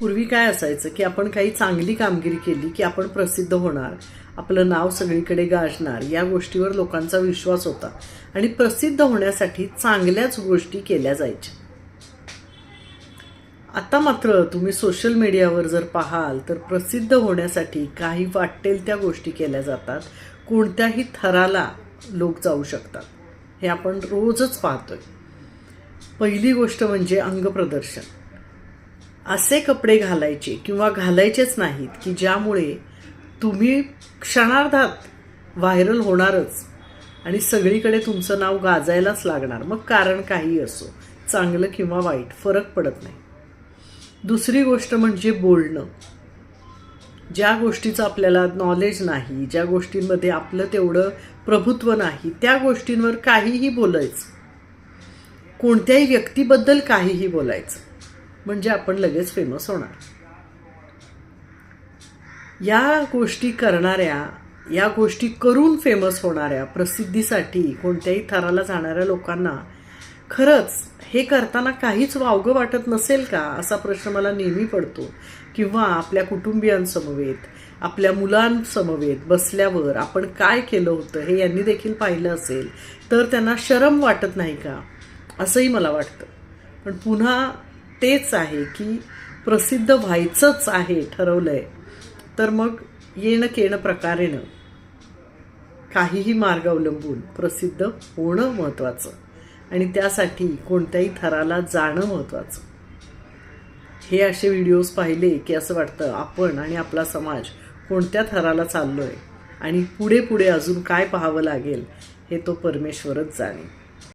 पूर्वी काय असायचं की आपण काही चांगली कामगिरी केली की आपण प्रसिद्ध होणार आपलं नाव सगळीकडे गाजणार या गोष्टीवर लोकांचा विश्वास होता. आणि प्रसिद्ध होण्यासाठी चांगल्याच गोष्टी केल्या जायच्या. आता मात्र तुम्ही सोशल मीडियावर जर पाहाल तर प्रसिद्ध होण्यासाठी काही वाटेल त्या गोष्टी केल्या जातात. कोणत्याही थराला लोक जाऊ शकतात. हे आपण रोजच पाहतोय. पहिली गोष्ट म्हणजे अंगप्रदर्शन. असे कपडे घालायचे किंवा घालायचेच नाहीत की ज्यामुळे तुम्ही क्षणार्धात व्हायरल होणारच आणि सगळीकडे तुमचं नाव गाजायलाच लागणार. मग कारण काही असो चांगलं किंवा वाईट फरक पडत नाही. दुसरी गोष्ट म्हणजे बोलणं. ज्या गोष्टीचं आपल्याला नॉलेज नाही ज्या गोष्टींमध्ये आपलं तेवढं प्रभुत्व नाही त्या गोष्टींवर काहीही बोलायचं. कोणत्याही व्यक्तीबद्दल काहीही बोलायचं. म्हणजे आपण लगेच फेमस होणार. या गोष्टी करणाऱ्या या गोष्टी करून फेमस होणाऱ्या प्रसिद्धीसाठी कोणत्याही थराला जाणाऱ्या लोकांना खरंच हे करताना काहीच वावगं वाटत नसेल का? असा प्रश्न मला नेहमी पडतो. किंवा आपल्या कुटुंबियांसमवेत आपल्या मुलांसमवेत बसल्यावर आपण काय केलं होतं हे यांनी देखील पाहिलं असेल तर त्यांना शरम वाटत नाही का? असंही मला वाटतं. पण पुन्हा तेच आहे की प्रसिद्ध व्हायचंच आहे ठरवलं आहे तर मग येणं केणं प्रकारेनं. काहीही मार्ग अवलंबून प्रसिद्ध होणं महत्त्वाचं आणि त्यासाठी कोणत्याही थराला जाणं महत्त्वाचं हे असे व्हिडिओज पाहिले की असं वाटतं आपण आणि आपला समाज कोणत्या थराला चाललो आहे आणि पुढे पुढे अजून काय पाहावं लागेल हे तो परमेश्वरच जाणे.